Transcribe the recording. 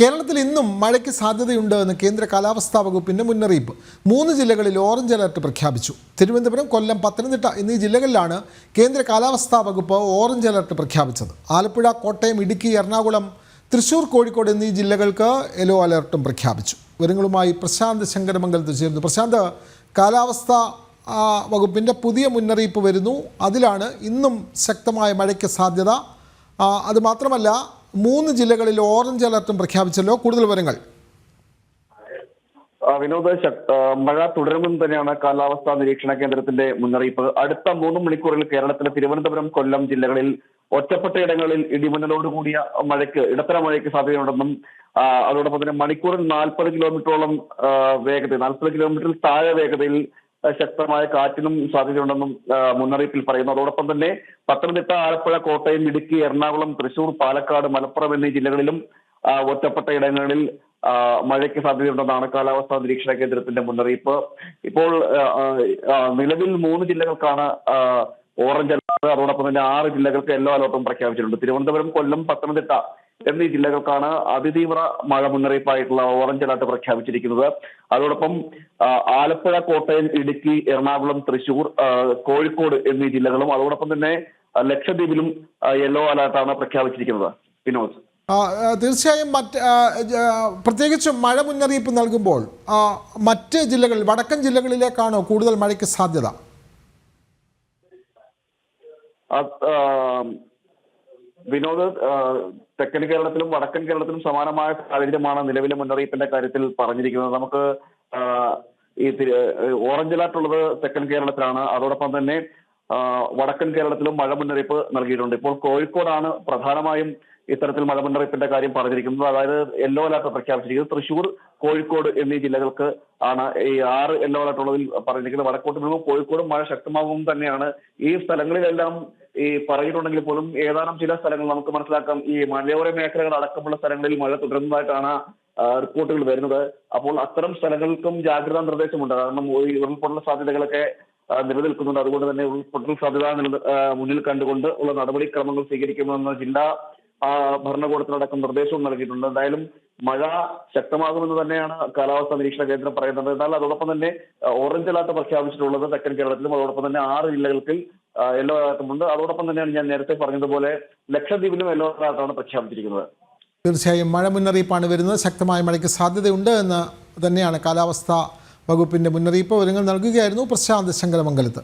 കേരളത്തിൽ ഇന്നും മഴയ്ക്ക് സാധ്യതയുണ്ട് എന്ന് കേന്ദ്ര കാലാവസ്ഥാ വകുപ്പിന്റെ മുന്നറിയിപ്പ്. മൂന്ന് ജില്ലകളിൽ ഓറഞ്ച് അലർട്ട് പ്രഖ്യാപിച്ചു. തിരുവനന്തപുരം കൊല്ലം പത്തനംതിട്ട എന്നീ ജില്ലകളിലാണ് കേന്ദ്ര കാലാവസ്ഥാ വകുപ്പ് ഓറഞ്ച് അലർട്ട് പ്രഖ്യാപിച്ചത്. ആലപ്പുഴ കോട്ടയം ഇടുക്കി എറണാകുളം തൃശൂർ കോഴിക്കോട് എന്നീ ജില്ലകൾക്ക് യെല്ലോ അലർട്ടും പ്രഖ്യാപിച്ചു. വിവരങ്ങളുമായി പ്രശാന്ത് ശങ്കരമംഗലത്ത് ചേരുന്നു പ്രശാന്ത് കാലാവസ്ഥ വകുപ്പിന്റെ പുതിയ മുന്നറിയിപ്പ് വരുന്നു. അതിലാണ് ഇന്നും ശക്തമായ മഴയ്ക്ക് സാധ്യത. അതുമാത്രമല്ല അത് മാത്രമല്ല മൂന്ന് ജില്ലകളിൽ ഓറഞ്ച് അലർട്ടും പ്രഖ്യാപിച്ചല്ലോ. കൂടുതൽ വിവരങ്ങൾ. വിനോദ മഴ തുടരുമെന്ന് തന്നെയാണ് കാലാവസ്ഥാ നിരീക്ഷണ കേന്ദ്രത്തിന്റെ മുന്നറിയിപ്പ്. അടുത്ത മൂന്ന് മണിക്കൂറിൽ കേരളത്തിലെ തിരുവനന്തപുരം കൊല്ലം ജില്ലകളിൽ ഒറ്റപ്പെട്ട ഇടങ്ങളിൽ ഇടിമിന്നലോട് കൂടിയ മഴയ്ക്ക് ഇടത്തരം മഴയ്ക്ക് സാധ്യതയുണ്ടെന്നും അതോടൊപ്പം തന്നെ മണിക്കൂറിൽ നാൽപ്പത് കിലോമീറ്ററോളം വേഗത വേഗതയിൽ നാൽപ്പത് കിലോമീറ്ററിൽ താഴെ വേഗതയിൽ ശക്തമായ കാറ്റിനും സാധ്യതയുണ്ടെന്നും മുന്നറിയിപ്പിൽ പറയുന്നു. അതോടൊപ്പം തന്നെ പത്തനംതിട്ട ആലപ്പുഴ കോട്ടയം ഇടുക്കി എറണാകുളം തൃശൂർ പാലക്കാട് മലപ്പുറം എന്നീ ജില്ലകളിലും ഒറ്റപ്പെട്ട ഇടങ്ങളിൽ മഴയ്ക്ക് സാധ്യതയുണ്ടെന്നാണ് കാലാവസ്ഥാ നിരീക്ഷണ കേന്ദ്രത്തിന്റെ മുന്നറിയിപ്പ്. ഇപ്പോൾ നിലവിൽ മൂന്ന് ജില്ലകൾക്കാണ് ഓറഞ്ച് അലർട്ട്. അതോടൊപ്പം തന്നെ ആറ് ജില്ലകൾക്ക് യെല്ലോ അലർട്ടും പ്രഖ്യാപിച്ചിട്ടുണ്ട്. തിരുവനന്തപുരം കൊല്ലം പത്തനംതിട്ട എന്നീ ജില്ലകൾക്കാണ് അതിതീവ്ര മഴ മുന്നറിയിപ്പായിട്ടുള്ള ഓറഞ്ച് അലർട്ട് പ്രഖ്യാപിച്ചിരിക്കുന്നത്. അതോടൊപ്പം ആലപ്പുഴ കോട്ടയം ഇടുക്കി എറണാകുളം തൃശൂർ കോഴിക്കോട് എന്നീ ജില്ലകളും അതോടൊപ്പം തന്നെ ലക്ഷദ്വീപിലും യെല്ലോ അലർട്ടാണ് പ്രഖ്യാപിച്ചിരിക്കുന്നത്. വിനോദ്. തീർച്ചയായും മറ്റ് പ്രത്യേകിച്ച് മഴ മുന്നറിയിപ്പ് നൽകുമ്പോൾ മറ്റ് ജില്ലകളിൽ വടക്കൻ ജില്ലകളിലേക്കാണോ കൂടുതൽ മഴയ്ക്ക് സാധ്യത? വിനോദ് തെക്കൻ കേരളത്തിലും വടക്കൻ കേരളത്തിലും സമാനമായ സാഹചര്യമാണ് നിലവിലെ മുന്നറിയിപ്പിന്റെ കാര്യത്തിൽ പറഞ്ഞിരിക്കുന്നത്. നമുക്ക് ഈ ഓറഞ്ച് അലർട്ട് ഉള്ളത് തെക്കൻ കേരളത്തിലാണ്. അതോടൊപ്പം തന്നെ വടക്കൻ കേരളത്തിലും മഴ മുന്നറിയിപ്പ് നൽകിയിട്ടുണ്ട്. ഇപ്പോൾ കോഴിക്കോടാണ് പ്രധാനമായും ഇത്തരത്തിൽ മഴ മുന്നറിയിപ്പിന്റെ കാര്യം പറഞ്ഞിരിക്കുന്നത്. അതായത് യെല്ലോ അലർട്ട് പ്രഖ്യാപിച്ചിരിക്കുന്നത്. തൃശൂർ കോഴിക്കോട് എന്നീ ജില്ലകൾക്ക് ആണ് ഈ ആറ് യെല്ലോ അലർട്ട് ഉള്ളതിൽ പറഞ്ഞിരിക്കുന്നത്. വടക്കോട്ട് നിന്നും കോഴിക്കോടും മഴ ശക്തമാകും തന്നെയാണ്. ഈ സ്ഥലങ്ങളിലെല്ലാം ഈ പറഞ്ഞിട്ടുണ്ടെങ്കിൽ പോലും ഏതാനും ചില സ്ഥലങ്ങൾ നമുക്ക് മനസ്സിലാക്കാം. ഈ മലയോര മേഖലകൾ അടക്കമുള്ള സ്ഥലങ്ങളിൽ മഴ തുടരുന്നതായിട്ടാണ് റിപ്പോർട്ടുകൾ വരുന്നത്. അപ്പോൾ അത്തരം സ്ഥലങ്ങൾക്കും ജാഗ്രതാ നിർദ്ദേശമുണ്ട്. കാരണം ഉരുൾപൊട്ടൽ സാധ്യതകളൊക്കെ നിലനിൽക്കുന്നുണ്ട്. അതുകൊണ്ട് തന്നെ ഉരുൾപൊട്ടൽ സാധ്യത മുന്നിൽ കണ്ടുകൊണ്ട് ഉള്ള നടപടിക്രമങ്ങൾ സ്വീകരിക്കുമെന്ന് ജില്ലാ ഭരണകൂടത്തിനടക്കം നിർദ്ദേശവും നൽകിയിട്ടുണ്ട്. എന്തായാലും മഴ ശക്തമാകുമെന്ന് തന്നെയാണ് കാലാവസ്ഥാ നിരീക്ഷണ കേന്ദ്രം പറയുന്നത്. എന്നാൽ അതോടൊപ്പം തന്നെ ഓറഞ്ച് അലർട്ട് പ്രഖ്യാപിച്ചിട്ടുള്ളത് തെക്കൻ കേരളത്തിലും അതോടൊപ്പം തന്നെ ആറ് ജില്ലകൾക്ക് യെല്ലോ അലർട്ടുമുണ്ട് അതോടൊപ്പം തന്നെയാണ് ഞാൻ നേരത്തെ പറഞ്ഞതുപോലെ ലക്ഷദ്വീപിലും യെല്ലോ അലർട്ടാണ് പ്രഖ്യാപിച്ചിരിക്കുന്നത്. തീർച്ചയായും മഴ മുന്നറിയിപ്പാണ് വരുന്നത്. ശക്തമായ മഴയ്ക്ക് സാധ്യതയുണ്ട് എന്ന് തന്നെയാണ് കാലാവസ്ഥാ വകുപ്പിന്റെ മുന്നറിയിപ്പ്. വിവരങ്ങൾ നൽകുകയായിരുന്നു പ്രശാന്ത് ശങ്കരമംഗലത്ത്.